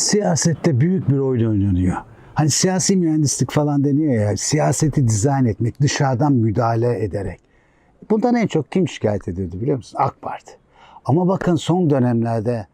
Siyasette büyük bir oyun oynanıyor. Hani siyasi mühendislik falan deniyor ya, siyaseti dizayn etmek, dışarıdan müdahale ederek. Bundan en çok kim şikayet ediyordu biliyor musun? AK Parti. Ama bakın son dönemlerde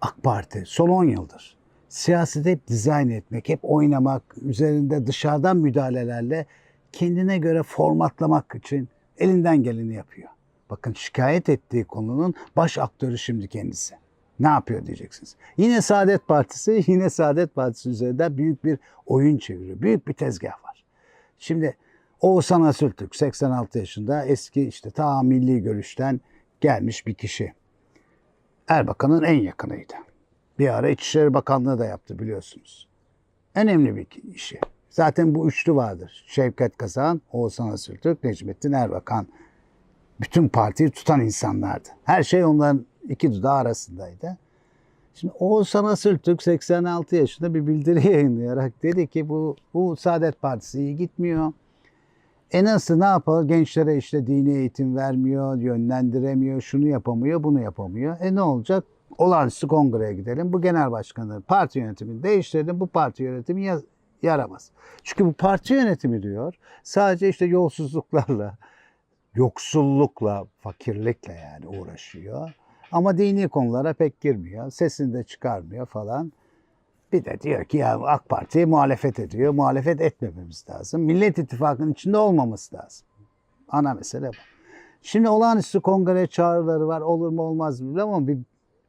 AK Parti, son 10 yıldır siyaseti hep dizayn etmek, hep oynamak, üzerinde dışarıdan müdahalelerle kendine göre formatlamak için elinden geleni yapıyor. Bakın şikayet ettiği konunun baş aktörü şimdi kendisi. Ne yapıyor diyeceksiniz. Yine Saadet Partisi, yine Saadet Partisi üzerinden büyük bir oyun çeviriyor. Büyük bir tezgah var. Şimdi Oğuzhan Asültürk 86 yaşında eski işte ta milli görüşten gelmiş bir kişi. Erbakan'ın en yakınıydı. Bir ara İçişleri Bakanlığı da yaptı biliyorsunuz. Önemli bir işi. Zaten bu üçlü vardır. Şevket Kazan, Oğuzhan Asültürk, Necmettin Erbakan. Bütün partiyi tutan insanlardı. Her şey onların iki dudağı arasındaydı. Şimdi Oğuzhan Asültürk 86 yaşında bir bildiri yayınlayarak dedi ki bu, bu Saadet Partisi iyi gitmiyor. E nasıl ne yapalım? Gençlere işte dini eğitim vermiyor, yönlendiremiyor, şunu yapamıyor, bunu yapamıyor. E ne olacak? Olağanüstü kongreye gidelim. Bu genel başkanı parti yönetimini değiştirelim. Bu parti yönetimi ya- yaramaz. Çünkü bu parti yönetimi diyor sadece işte yolsuzluklarla, yoksullukla, fakirlikle yani uğraşıyor. Ama dini konulara pek girmiyor. Sesini de çıkarmıyor falan. Bir de diyor ki ya AK Parti'ye muhalefet ediyor. Muhalefet etmememiz lazım. Millet İttifakı'nın içinde olmaması lazım. Ana mesele bu. Şimdi olağanüstü kongre çağrıları var. Olur mu olmaz mı bilmiyorum ama bir,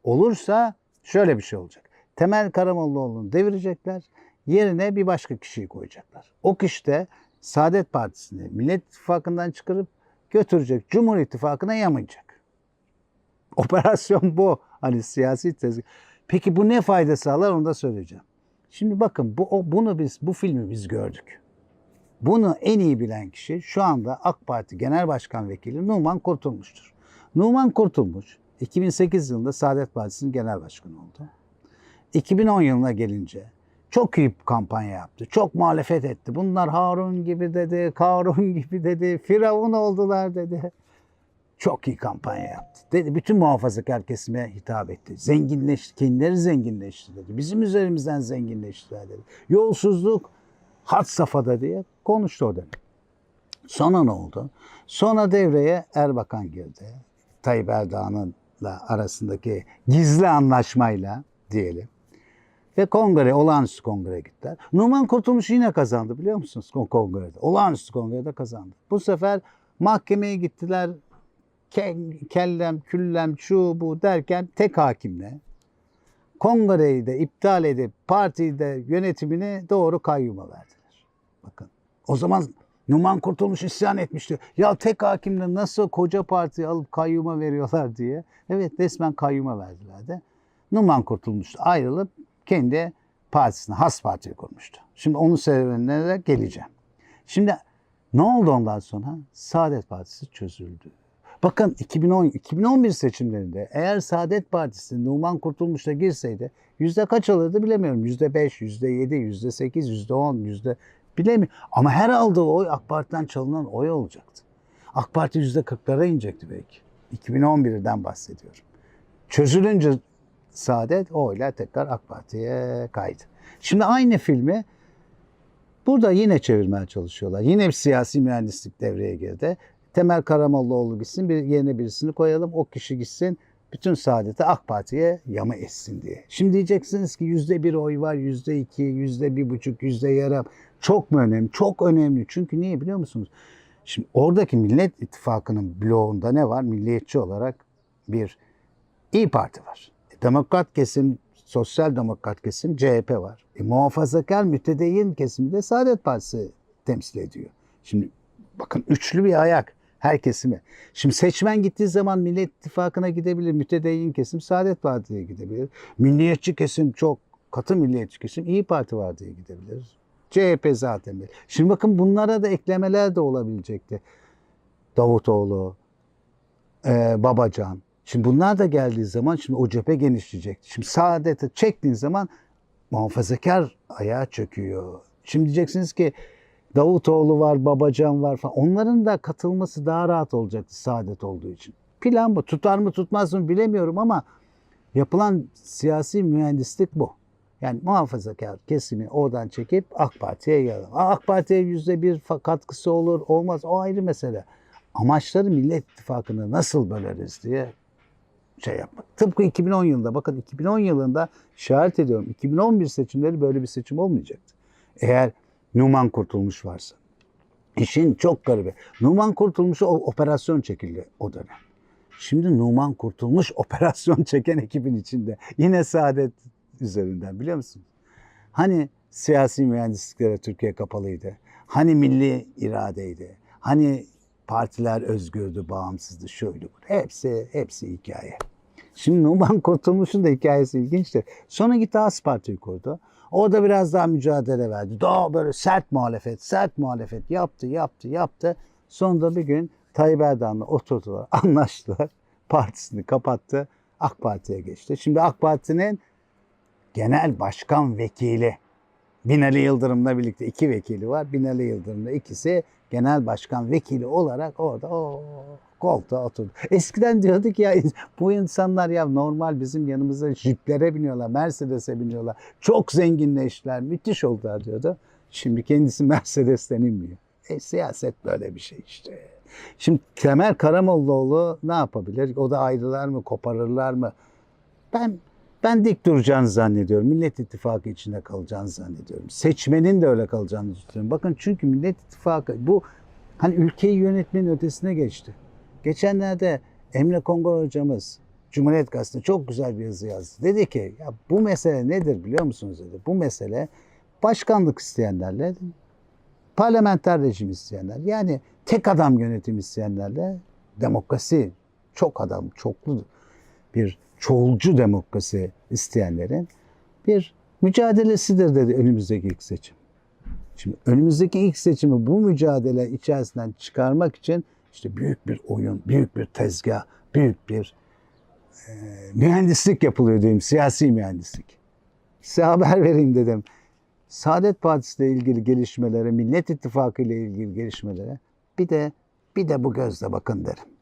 olursa şöyle bir şey olacak. Temel Karamollaoğlu'nu devirecekler. Yerine bir başka kişiyi koyacaklar. O kişi de Saadet Partisi'ni Millet İttifakı'ndan çıkarıp götürecek. Cumhur İttifakı'na yamayacak. Operasyon bu. Hani siyasi tezgah. Peki bu ne fayda sağlar onu da söyleyeceğim. Şimdi bakın bu bunu biz bu filmi biz gördük. Bunu en iyi bilen kişi şu anda AK Parti Genel Başkan Vekili Numan Kurtulmuş'tur. Numan Kurtulmuş 2008 yılında Saadet Partisi'nin genel başkanı oldu. 2010 yılına gelince çok iyi kampanya yaptı. Çok muhalefet etti. Bunlar Harun gibi dedi, Karun gibi dedi, Firavun oldular dedi. Çok iyi kampanya yaptı. Dedi bütün muhafazakar kesime hitap etti. Zenginleşti, kendileri zenginleşti dedi. Bizim üzerimizden zenginleştiler dedi. Yolsuzluk had safhada diye konuştu o dönem. Sonra ne oldu? Sonra devreye Erbakan girdi. Tayyip Erdoğan'ın arasındaki gizli anlaşmayla diyelim. Ve kongre, olağanüstü kongre gittiler. Numan Kurtulmuş yine kazandı biliyor musunuz kon- kongrede? Olağanüstü kongrede kazandı. Bu sefer mahkemeye gittiler. Ke- Kellem, küllem, şu bu derken tek hakimle kongreyi de iptal edip partiyi de yönetimini doğru kayyuma verdiler. Bakın o zaman Numan Kurtulmuş isyan etmişti. Ya tek hakimle nasıl koca partiyi alıp kayyuma veriyorlar diye. Evet resmen kayyuma verdiler de. Numan Kurtulmuş ayrılıp kendi partisine, has partiyi kurmuştu. Şimdi onun sebebine de geleceğim. Şimdi ne oldu ondan sonra? Saadet Partisi çözüldü. Bakın 2010 2011 seçimlerinde eğer Saadet Partisi Numan Kurtulmuş'ta girseydi yüzde kaç alırdı bilemiyorum. Yüzde beş, yüzde yedi, yüzde sekiz, yüzde on, yüzde bilemiyorum. Ama her aldığı oy AK Parti'den çalınan oy olacaktı. AK Parti yüzde kırklara inecekti belki. 2011'den bahsediyorum. Çözülünce Saadet oyla tekrar AK Parti'ye kaydı. Şimdi aynı filmi burada yine çevirmeye çalışıyorlar. Yine bir siyasi mühendislik devreye girdi. Temel Karamollaoğlu gitsin, bir yerine birisini koyalım. O kişi gitsin, bütün saadeti AK Parti'ye yama etsin diye. Şimdi diyeceksiniz ki yüzde bir oy var, yüzde iki, yüzde bir buçuk, yüzde yarım. Çok mu önemli? Çok önemli. Çünkü niye biliyor musunuz? Şimdi oradaki Millet İttifakı'nın bloğunda ne var? Milliyetçi olarak bir İyi Parti var. E, Demokrat kesim, sosyal demokrat kesim CHP var. E, muhafazakar mütedeyyin kesimi de Saadet Partisi temsil ediyor. Şimdi bakın üçlü bir ayak her kesime. Şimdi seçmen gittiği zaman Millet İttifakı'na gidebilir. Mütedeyyin kesim Saadet Parti'ye gidebilir. Milliyetçi kesim çok katı milliyetçi kesim İyi Parti var diye gidebilir. CHP zaten bir. Şimdi bakın bunlara da eklemeler de olabilecekti. Davutoğlu, e, Babacan. Şimdi bunlar da geldiği zaman şimdi o cephe genişleyecek. Şimdi saadete çektiğin zaman muhafazakar ayağa çöküyor. Şimdi diyeceksiniz ki Davutoğlu var, Babacan var falan. Onların da katılması daha rahat olacaktı saadet olduğu için. Plan bu. Tutar mı tutmaz mı bilemiyorum ama yapılan siyasi mühendislik bu. Yani muhafazakar kesimi oradan çekip AK Parti'ye yarar. AK Parti'ye yüzde bir katkısı olur olmaz o ayrı mesele. Amaçları Millet İttifakı'nı nasıl böleriz diye şey yapmak. Tıpkı 2010 yılında bakın 2010 yılında işaret ediyorum 2011 seçimleri böyle bir seçim olmayacaktı. Eğer Numan Kurtulmuş varsa. İşin çok garibi. Numan Kurtulmuş'a operasyon çekildi o dönem. Şimdi Numan Kurtulmuş operasyon çeken ekibin içinde. Yine Saadet üzerinden biliyor musunuz? Hani siyasi mühendisliklere Türkiye kapalıydı? Hani milli iradeydi? Hani partiler özgürdü, bağımsızdı, şöyle bu. Hepsi, hepsi hikaye. Şimdi Numan Kurtulmuş'un da hikayesi ilginçtir. Sonra gitti AS Parti'yi kurdu. Orada biraz daha mücadele verdi. Daha böyle sert muhalefet, sert muhalefet yaptı, yaptı, yaptı. Sonunda bir gün Tayyip Erdoğan'la oturdular, anlaştılar. Partisini kapattı, AK Parti'ye geçti. Şimdi AK Parti'nin genel başkan vekili Binali Yıldırım'la birlikte iki vekili var. Binali Yıldırım'la ikisi genel başkan vekili olarak orada o koltuğa oturdu. Eskiden diyorduk ya bu insanlar ya normal bizim yanımıza jiplere biniyorlar, Mercedes'e biniyorlar. Çok zenginleştiler, müthiş oldular diyordu. Şimdi kendisi Mercedes'ten inmiyor. E, siyaset böyle bir şey işte. Şimdi Temel Karamollaoğlu ne yapabilir? O da ayrılar mı, koparırlar mı? Ben ben dik duracağını zannediyorum. Millet İttifakı içinde kalacağını zannediyorum. Seçmenin de öyle kalacağını düşünüyorum. Bakın çünkü Millet İttifakı bu hani ülkeyi yönetmenin ötesine geçti. Geçenlerde Emre Kongor hocamız Cumhuriyet Gazetesi'nde çok güzel bir yazı yazdı. Dedi ki ya bu mesele nedir biliyor musunuz dedi. Bu mesele başkanlık isteyenlerle parlamenter rejim isteyenler yani tek adam yönetim isteyenlerle demokrasi çok adam çoklu bir çoğulcu demokrasi isteyenlerin bir mücadelesidir dedi önümüzdeki ilk seçim. Şimdi önümüzdeki ilk seçimi bu mücadele içerisinden çıkarmak için işte büyük bir oyun, büyük bir tezgah, büyük bir e, mühendislik yapılıyor diyeyim, siyasi mühendislik. Size haber vereyim dedim. Saadet Partisi ile ilgili gelişmelere, Millet İttifakı ile ilgili gelişmelere bir de bir de bu gözle bakın derim.